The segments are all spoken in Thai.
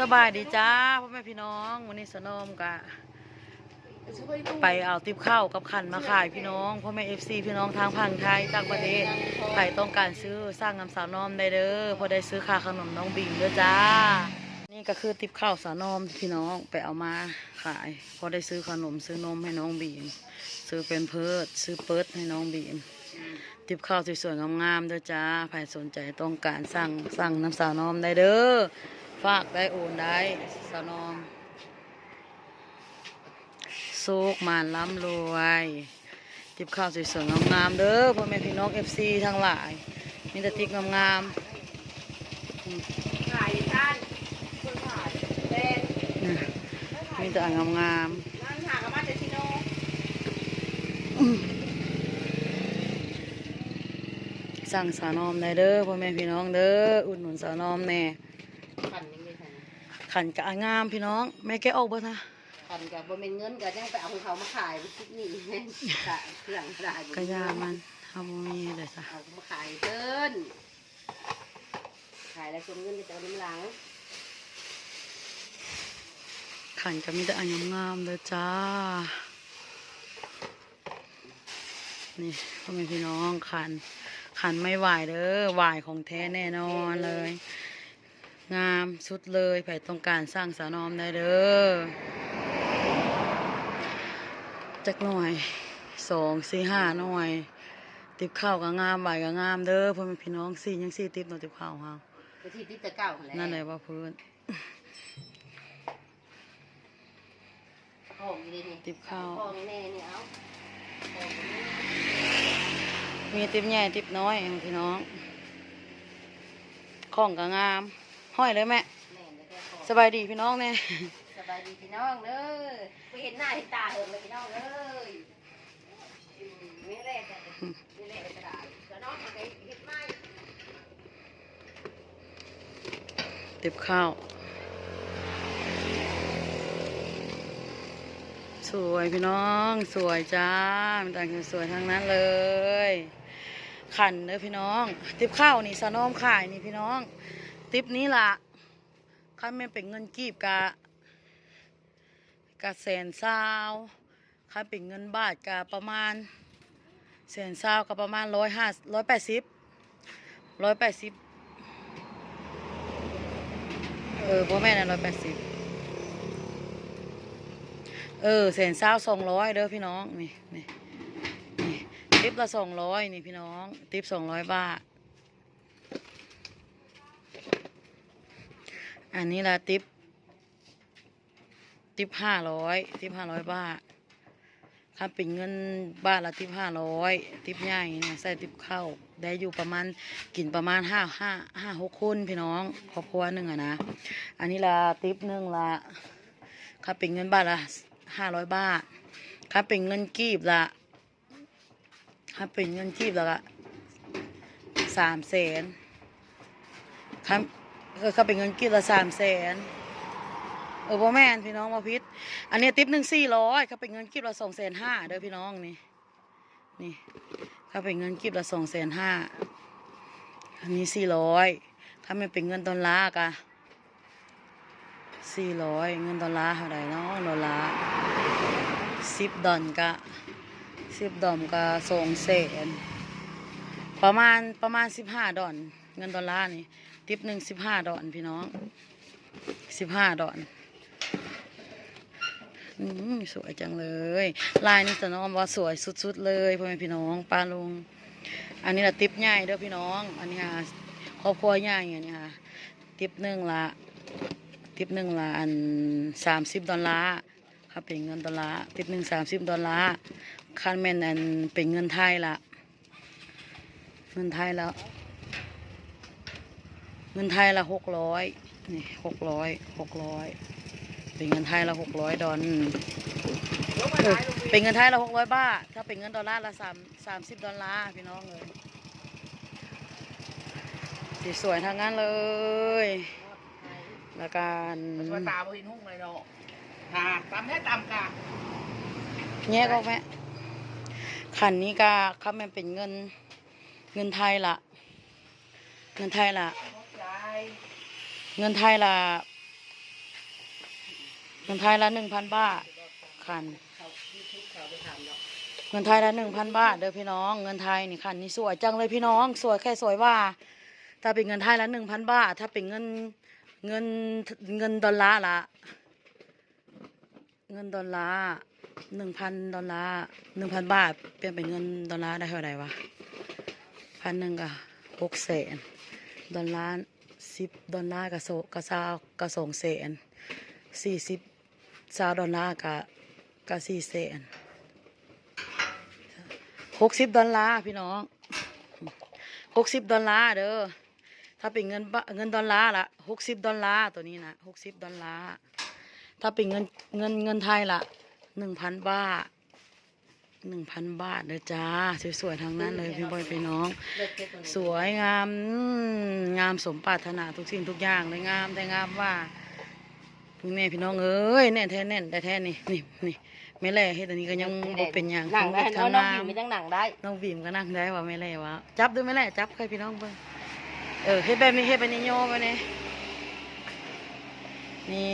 สบายดีจ้าพ่อแม่พี่น้องวันนี้สนอมกะไปเอาติบข้าวกับขันมาขายพี่น้องพ่อแม่เอฟซีพี่น้องทางพังไทยต่างประเทศใครต้องการซื้อสร้างน้ำสาวนอมได้เด้อพอได้ซื้อค่าขนมน้องบิงเด้อจ้า นี่ก็คือติบข้าวสาวนอมพี่น้องไปเอามาขาย พอได้ซื้อขนมซื้อนมให้น้องบีมซื้อเป็นเพิร์ดซื้อเปิร์ดให้น้องบีมติบข้าวสวยๆงามๆเด้อจ้าใครสนใจต้องการสั่งสั่งน้ำสาวนอมได้เด้อ ฝากได้โอนได้สนอมโซกมานล้ำรวยติบข้าวสวยๆงามๆเด้อพ่อแม่พี่น้องเอฟซีทั้งหลาย มีแต่ติ๊กงามขายท่านคนขายเป็นๆมีแต่อันงามนั่งหากันมาติโนสั่งสาวนอมได้เด้อพ่อแม่พี่น้องเด้ออุดหนุนสาวนอมแน่ ขันยังไงขันขันกะงามพี่น้อง แม่แกออกบ่ท่าขันกับบเป็นเงินก็ยังไปเอาของเขามาขายไปคิดนี่แม่งกะเครื่องขายกะยามันเฮาบ่มีเลยจ้ะเอามาขายเกินขายแล้วส่งเงินไปเอาน้ำหลังขันก็มีแต่อันงามๆเลยจ้า นี่พ่อแม่พี่น้องขันขันไม่ไหวเด้อไหวของแท้แน่นอนเลย งามสุดเลยใครต้องการสร้างสาวนอมได้เด้อจักหน่อยสองสี่ห้าหน่อย ติบข้าวก็งามใบก็งามเด้อพ่อแม่พี่น้องสี่ยังสี่ติบเนาะติบข้าวเฮาไปที่ติดตะเก้าหั่แหละนั่นแหละว่าเพื่อนของอยู่ดีนี่ติบข้าวของแน่นี่เอาของนี่มีติบใหญ่ติบน้อยพี่น้องของก็งาม ห้อยเลยแม่แม่นแล้วแต่ของสบายดีพี่น้องเนี่ยสบายดีพี่น้องเด้อไปเห็นหน้าเห็นตาเหิงเลยพี่น้องเด้ออืมไม่แรกอะไม่แรกกระดาษแล้วน้องมันก็เห็ดไม้ติบข้าว สวยพี่น้องสวยจ้ามีแต่งสวยทั้งนั้นเลย ขันเด้อพี่น้องติบข้าวนี่สานอมขายนี่พี่น้อง ติบนี้ล่ะคันแม่เป็นเงินกีบกะกะแสนซาวคันเป็นเงินบาทกะประมาณแสนซาวกะประมาณร้อยห้าร้อยแปดสิบร้อยแปดสิบเออพ่อแม่น่ะร้อยแปดสิบเออแสนซาวสองร้อยเด้อพี่น้องนี่นี่นี่ติปละสองร้อยนี่พี่น้อง ติปสองร้อยบาท อันนี้ละติปติปห้าร้อยติปห้าร้อยบาทถ้าเป็นเงินบาทละติปห้าร้อยติปใหญ่เนี่ยใส่ติปเข้าได้อยู่ประมาณกินประมาณห้าห้าห้าหกคนพี่น้องครอบครัวหนึ่งอะนะ อันนี้ละติปหนึ่งละถ้าเป็นเงินบาทละห้าร้อยบาทถ้าเป็นเงินกีบละถ้าเป็นเงินกีบละสามแสนครั บเอเขาเป็นเงินกิโละสามแสนเออพ่อแม่พี่น้องมาพิษอันนี้ติปหนึ่งสี่ร้อยเขาเป็นเงินกิโละสองแสนห้าเด้อพี่น้องนี่นี่เขาเป็นเงินกิโละสองแสนห้าอันนี้สี่ร้อยถ้าไม่เป็นเงินดอลลาร์กะสี่ร้อยเงินดอลลาร์เท่าไหร่เนาะดอลลาร์สิบดอลกะสิบดอลกะสองแสนประมาณประมาณสิบห้าดอลเงินดอลลาร์นี่ ติปหนึ่งสิบห้าดอนพี่น้องสิบห้าดอนสวยจังเลย ลายนี้จะน้องว่าสวยสุดๆเลยพ่อแม่พี่น้องป้าลุง อันนี้ละติปใหญ่เด้อพี่น้อง อันนี้ค่ะครอบครัวใหญ่อันนี้ค่ะติปหนึ่งละติปหนึ่งละอันสามสิบดอลลาร์ค่ะเป็นเงินดอลลาร์ติปหนึ่งสามสิบดอลลาร์คันแม่นอันเป็นเงินไทยละเงินไทยแล้ว เงินไทยละหกร้อยนี่หกร้อยหกร้อยเป็นเงินไทยละหกร้อยดอลเออเป็นเงินไทยละหกร้อยบาท ถ้าเป็นเงินดอลลาร์ละสามสามสิบดอลลาร์พี่น้องเลยสีสวยทั้งนั้นเลยแล้วการมันว่าตาบ่เห็นหุ้งเลยเนาะหาตามแท้ตามกะแยกออกไหมขันนี้ก็ครับมันเป็นเงินเงินไทยละเงินไทยละ เงินไทยละเงินไทยละหนึ่งพันบาทคันเขายูทูบเขาไปถามเนาะเงินไทยละหนึ่งพันบาทเด้อพี่น้อง เงินไทยนี่คันนี่สวยจังเลยพี่น้อง สวยแค่สวยว่า ถ้าเป็นเงินไทยละหนึ่งพันบาท ถ้าเป็นเงินเงินเงินดอลลาร์ละเงินดอลลาร์หนึ่งพันดอลลาร์หนึ่งพันบาท เปลี่ยนเป็นเงินดอลลาร์ได้เท่าไหร่วะพันหนึ่งก็หกแสนดอลลาร์ สิบดอลลาร์กับโซกับซาวกับสองแสนสี่สิบซาวดอลลาร์กับกับสี่แสนหกสิบดอลลาร์พี่น้องหกสิบดอลลาร์เด้อถ้าเป็นเงินเงินดอลลาร์ละหกสิบดอลลาร์ตัวนี้นะหกสิบดอลลาร์ถ้าเป็นเงินเงินเงินไทยละหนึ่งพันบาท หนึ่งพันบาทเด้อจ้า สวยๆทางนั้นเลยพี่บอยพี่น้องเลิกเก็บตัวนี้สวยงามอืมงามสมปรารถนาทุกสิ่งทุกอย่างเลยงามแต่งามว่าพี่แม่พี่น้องเอ้ยแน่นแท้แน่นแต่แท้นี่นี่นี่แม่แล่เฮ็ดอันนี้ก็ยังบ่เป็นอย่างหนังได้ทั้เนาะงน้องงามอยู่ไม่ตั้งหนังได้น้องบีมก็นั่งได้ว่าไม่ไรวะจับด้วยไม่ไรจับใครพี่น้องเบิ่งเออเฮ็ดแบบนี้เฮ็ดแบบนี้โยมาเนี่ยนี่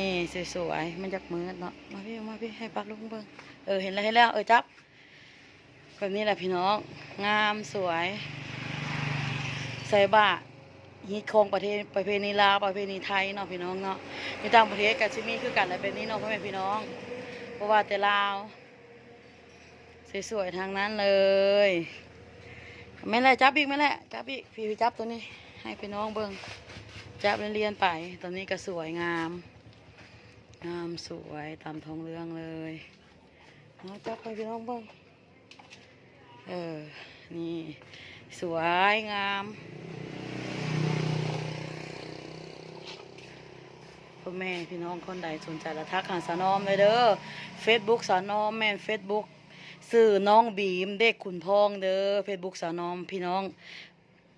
สวยๆมันจากมือเนาะมาพี่มาพี่ให้ปักลุงเบิ่งเออเห็นแล้วเห็นแล้วเออจับ แบบนี้แหละพี่น้อง งามสวย ใส่บาตรฮิตของประเทศประเพณีลาวประเพณีไทยเนาะพี่น้องเนาะในต่างประเทศกับชิมีคือกันแต่เป็นนี้เนาะพ่อแม่พี่น้อง เพราะว่าแต่ลาวสวยๆทางนั้นเลยไม่แหละจับอีกไม่แหละจับอีกพี่จับตัวนี้ ให้พี่น้องเบิ่งจับเรียนๆไป ตอนนี้ก็สวยงาม งามสวยตามท้องเรื่องเลยเอาจับไปพี่น้องเบิ่ง เออ นี่ สวยงามพ่อแม่พี่น้องคนใดสนใจละทักหาสานอมเลยเด้อเฟซบุ๊กสานอมแม่นเฟซบุ๊กสื่อน้องบีมเด็กขุนพองเด้อเฟซบุ๊กสานอมพี่น้อง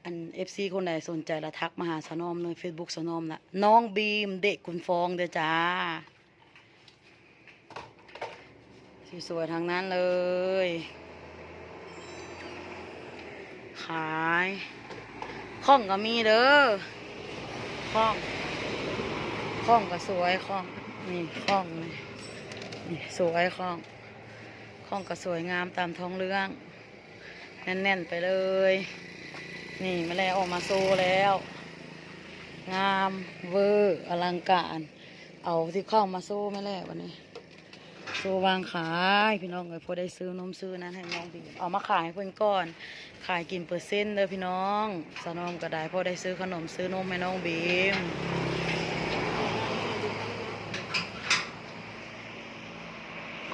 อันเอฟซีคนใดสนใจละทักมาหาสานอมเลยเฟซบุ๊กสานอมละน้องบีมเด็กขุนฟองเด้อจ้าสวยๆทางนั้นเลย ขายข้องก็มีเด้อข้องข้องก็สวยข้องนี่ข้องนี่สวยข้องข้องก็สวยงามตามท้องเรื่อง แน่นๆไปเลย นี่มาแล้วออกมาโซแล้ว งามเวอร์อลังการ เอาที่ข้ามาโซ่ไม่แล้ววันนี้ โซวางขายพี่น้องเลยพอได้ซื้อนมซื้อนั้นให้น้องบีมเอามาขายให้เพื่อนก่อน ขายกินเปอร์เซ็นต์เด้อพี่น้องสนอมก็ได้พอได้ซื้อขนมซื้อนมให้น้องบีม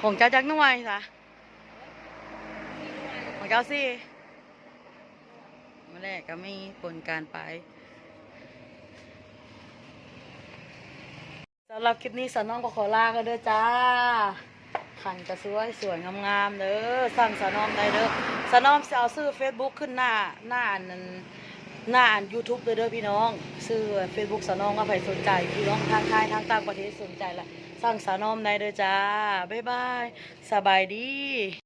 ของเจ้าจักหน่วยสะของเจ้าสิเมื่อแรกก็ไมีผลการไปสำหรับคลิปนี้สาวน้องก็ขอลากันเด้อจ้า ขันกระสวยสวยงามๆเด้อสั่งสาน้อมได้เด้อสาน้อมจะเอาซื้อเฟซบุ๊กขึ้นหน้าหน้าอันนั้นหน้าอันยูทูบเลยเด้อพี่น้องซื้อเฟซบุ๊กสาน้อมก็ใครสนใจพี่น้องทางไทยทางต่างประเทศสนใจละสั่งสาน้อมได้เด้อจ้าบ๊ายบายสบายดี